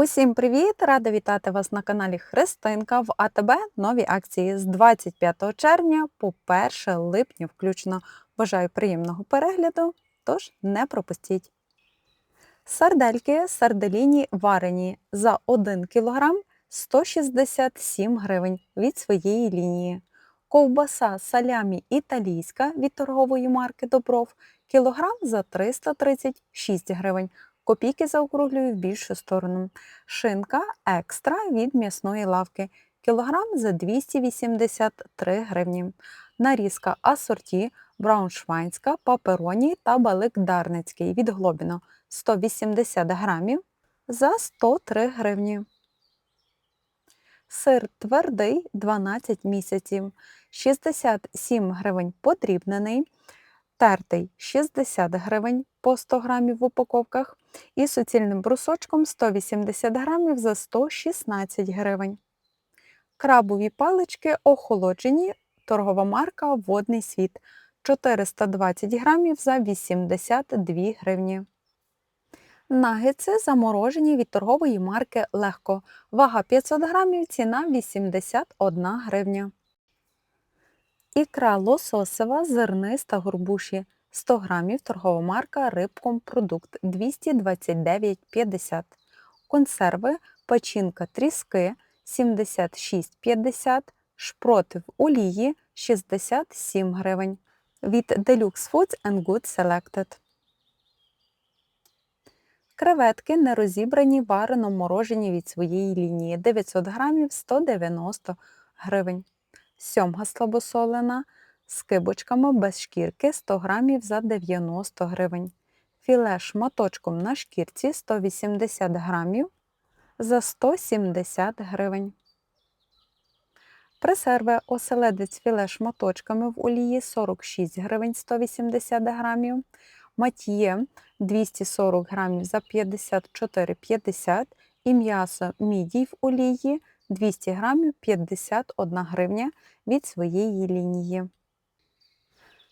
Усім привіт! Рада вітати вас на каналі Христинка в АТБ нові акції з 25 червня по 1 липня включно. Бажаю приємного перегляду, тож не пропустіть. Сардельки сарделіні варені за 1 кг 167 гривень від своєї лінії. Ковбаса салямі італійська від торгової марки Добров кілограм за 336 гривень. Копійки заокруглюю в більшу сторону. Шинка екстра від м'ясної лавки. Кілограм за 283 гривні. Нарізка асорті брауншвайнська, папероні та балик дарницький від Глобіно 180 грамів за 103 гривні. Сир твердий 12 місяців, 67 гривень подрібнений, тертий 60 гривень по 100 грамів в упаковках і суцільним брусочком 180 грамів за 116 гривень. Крабові палички охолоджені, торгова марка Водний світ 420 грамів за 82 гривні. Нагетси заморожені від торгової марки Легко. Вага 500 грамів, ціна 81 гривня. Ікра лососева зерниста горбуші 100 грамів торгова марка Рибком продукт 229,50. Консерви печінка тріски 76,50, шпроти в олії 67 гривень. Від Deluxe Foods and Good Selected. Креветки нерозібрані варено морожені від своєї лінії 900 грамів 190 гривень. Сьомга слабосолена з кибочками без шкірки 100 грамів за 90 гривень. Філе шматочком на шкірці 180 грамів за 170 гривень. Пресерви оселедець філе шматочками в олії 46 гривень 180 грамів. Матіє 240 грамів за 54,50 і м'ясо мідій в олії 200 грамів 51 гривня від своєї лінії.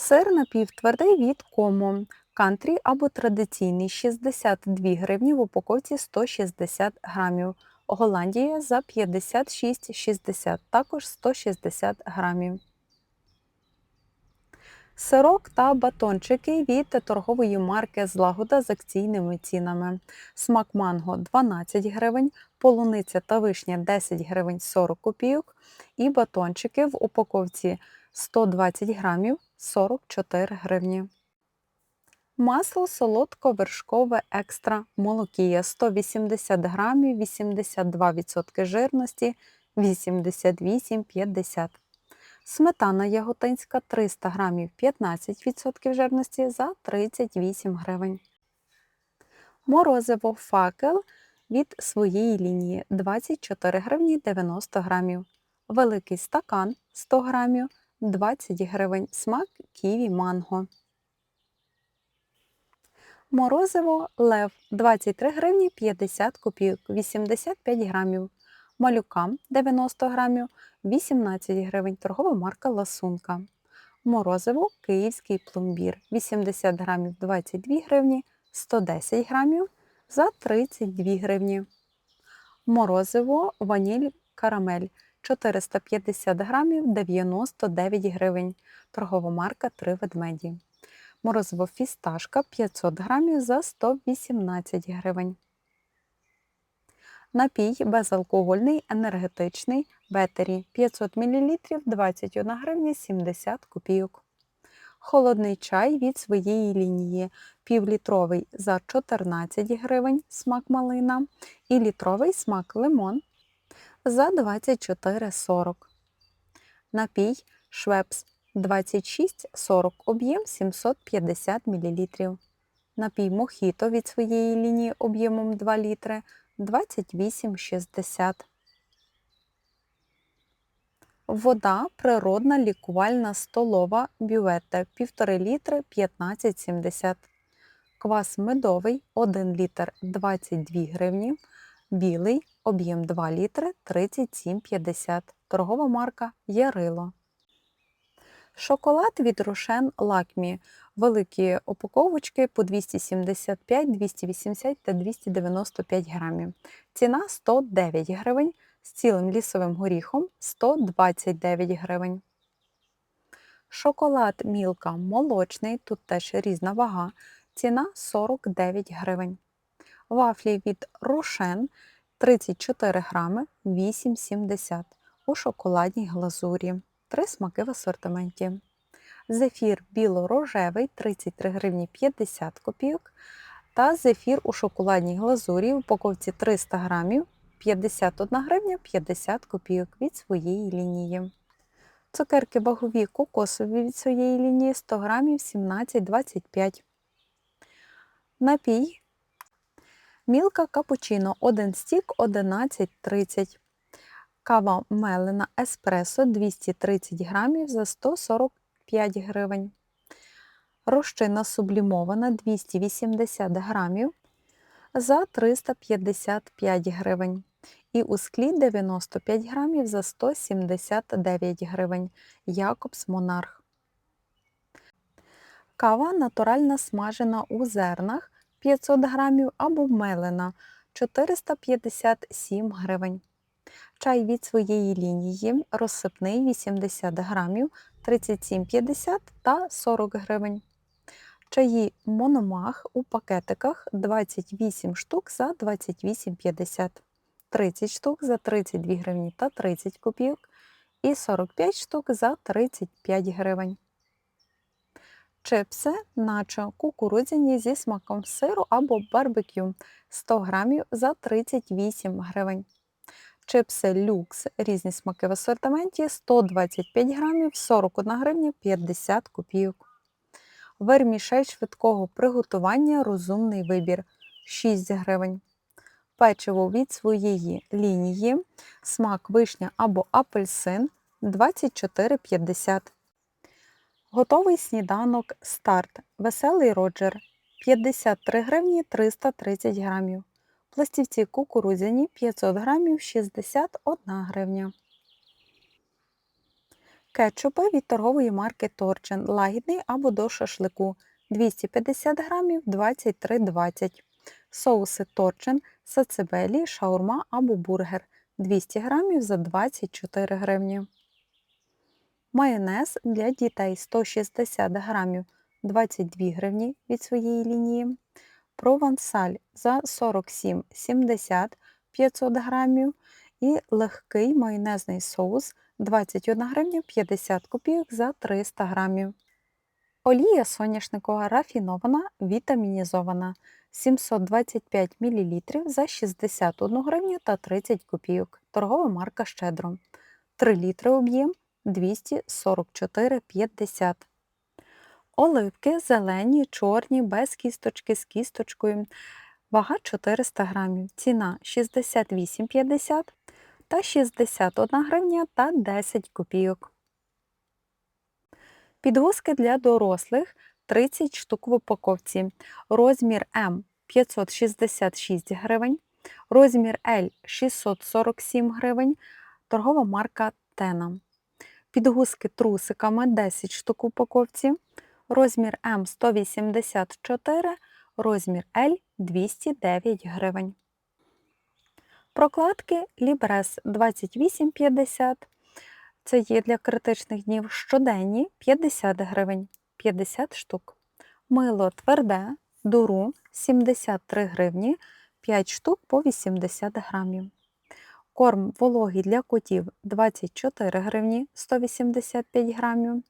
Сир напівтвердий від Комо. Кантрі або традиційний 62 гривні в упаковці 160 грамів. Голландія за 56,60, також 160 грамів. Сирок та батончики від торгової марки Злагода з акційними цінами. Смак манго 12 гривень, полуниця та вишня 10 гривень 40 копійок. І батончики в упаковці 120 грамів 44 гривні. Масло солодко-вершкове екстра молокія 180 грамів, 82% жирності, 88,50 Сметана яготинська 300 грамів 15% жирності за 38 гривень. Морозиво факел від своєї лінії 24 гривні 90 грамів. Великий стакан 100 грамів 20 гривень. Смак ківі манго. Морозиво лев 23 гривні 50 копійок 85 грамів. Малюкам 90 грамів 18 гривень. Торгова марка Ласунка. Морозиво київський пломбір 80 грамів 22 гривні 110 грамів за 32 гривні. Морозиво ваніль карамель 450 грамів 99 гривень. Торгова марка 3 ведмеді. Морозиво фісташка 500 грамів за 118 гривень. Напій безалкогольний енергетичний бетері 500 мл 21 гривня 70 копійок. Холодний чай від своєї лінії півлітровий за 14 гривень смак малина і літровий смак лимон за 24,40. Напій швепс 26,40 об'єм 750 мл. Напій мохіто від своєї лінії об'ємом 2 літри 28,60. Вода природна лікувальна столова бювета 1,5 літри 15,70. Квас медовий 1 літр 22 гривні. Білий об'єм 2 літри 37,50. Торгова марка Ярило. Шоколад від Рошен Лакмі. Великі упаковочки по 275, 280 та 295 грамів. Ціна 109 гривень. З цілим лісовим горіхом 129 гривень. Шоколад Мілка молочний, тут теж різна вага. Ціна 49 гривень. Вафлі від Рошен 34 грами 8,70 у шоколадній глазурі. Три смаки в асортименті. Зефір біло-рожевий 33 гривні 50 копійок. Та зефір у шоколадній глазурі в упаковці 300 грамів 51 гривня 50 копійок від своєї лінії. Цукерки вагові кокосові від своєї лінії 100 грамів 17,25. Напій. Мілка капучино 1 стік 11,30. Кава мелена еспресо 230 грамів за 145 гривень. Розчина сублімована 280 грамів за 355 гривень. І у склі 95 грамів за 179 гривень. Якобс Монарх. Кава натуральна смажена у зернах 500 грамів або мелена 457 гривень. Чай від своєї лінії розсипний 80 грамів 37,50 та 40 гривень. Чаї Мономах у пакетиках 28 штук за 28,50, 30 штук за 32 гривні та 30 копійок і 45 штук за 35 гривень. Чипси начо кукурудзяні зі смаком сиру або барбекю 100 грамів за 38 гривень. Чипси люкс різні смаки в асортименті 125 грамів 41 гривня 50 копійок. Вермішель швидкого приготування розумний вибір 6 гривень. Печиво від своєї лінії, смак вишня або апельсин 24,50. Готовий сніданок старт. Веселий Роджер 53 гривні 330 грамів. Пластівці кукурудзяні 500 грамів 61 гривня. Кетчупи від торгової марки Торчин лагідний або до шашлику 250 грамів 23,20 Соуси Торчин, сацебелі, шаурма або бургер 200 грамів за 24 гривні. Майонез для дітей 160 грамів 22 гривні від своєї лінії. Провансаль за 47,70 500 грамів. І легкий майонезний соус 21 гривня 50 копійок за 300 грамів. Олія соняшникова рафінована, вітамінізована 725 мл за 61 гривню та 30 копійок. Торгова марка Щедро. 3 літри об'єм 244,50. Оливки зелені, чорні, без кісточки, з кісточкою. Вага 400 грамів. Ціна 68,50 та 61 гривня та 10 копійок. Підгузки для дорослих 30 штук в упаковці. Розмір М 566 гривень. Розмір L 647 гривень. Торгова марка Тена. Підгузки трусиками 10 штук упаковці. Розмір М 184, розмір L 209 гривень. Прокладки Лібрес 28,50. Це є для критичних днів щоденні 50 гривень 50 штук. Мило тверде, дуру 73 гривні 5 штук по 80 грамів. Корм вологий для котів 24 гривні 185 грамів.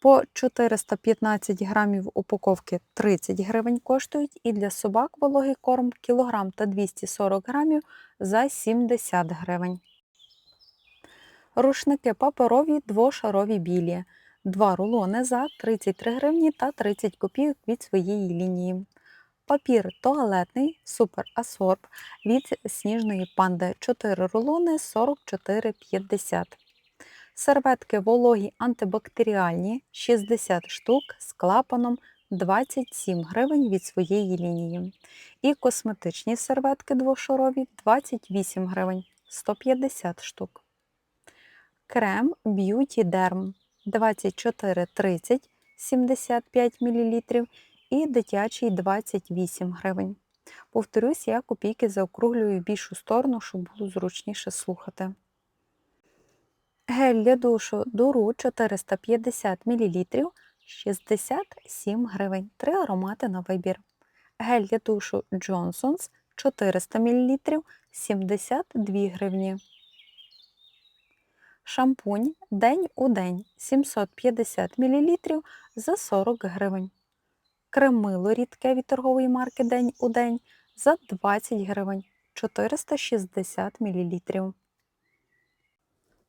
По 415 грамів упаковки 30 гривень коштують, і для собак вологий корм кілограм та 240 грамів за 70 гривень. Рушники паперові двошарові білі. Два рулони за 33 гривні та 30 копійок від своєї лінії. Папір туалетний Супер Асорб від сніжної панди 4 рулони 44,50. Серветки вологі антибактеріальні 60 штук з клапаном 27 гривень від своєї лінії. І косметичні серветки двошарові 28 гривень 150 штук. Крем Beauty Derm 24,30 75 мл і дитячий 28 гривень. Повторюсь, я копійки заокруглюю в більшу сторону, щоб було зручніше слухати. Гель для душу Дуру 450 мл 67 гривень. Три аромати на вибір. Гель для душу Johnson's 400 мл 72 гривні. Шампунь День у день 750 мл за 40 гривень. Крем-мило рідке від торгової марки День у день за 20 гривень 460 мл.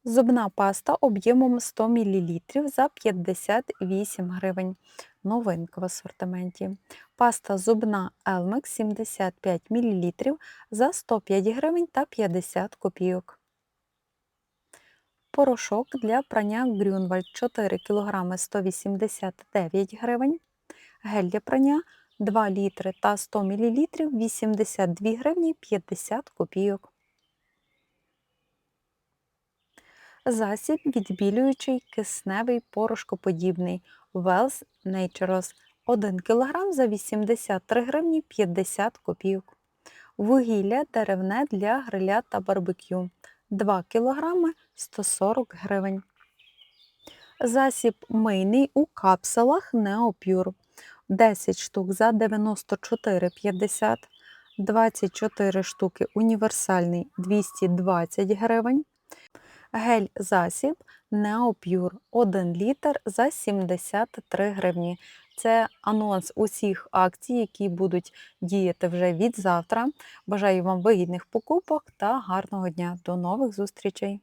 Зубна паста об'ємом 100 мл за 58 гривень. Новинка в асортименті. Паста зубна Elmex 75 мл за 105 гривень та 50 копійок. Порошок для прання Грюнвальд 4 кг 189 гривень. Гель для прання 2 літри та 100 мл 82 гривні 50 копійок. Засіб відбілюючий кисневий порошкоподібний Wells Naturos 1 кг за 83 гривні 50 копійок. Вугілля деревне для гриля та барбекю 2 кг 140 гривень. Засіб мийний у капсулах Neopure 10 штук за 94,50 24 штуки універсальний 220 гривень. Гель засіб Neopure 1 літр за 73 гривні. Це анонс усіх акцій, які будуть діяти вже від завтра. Бажаю вам вигідних покупок та гарного дня. До нових зустрічей!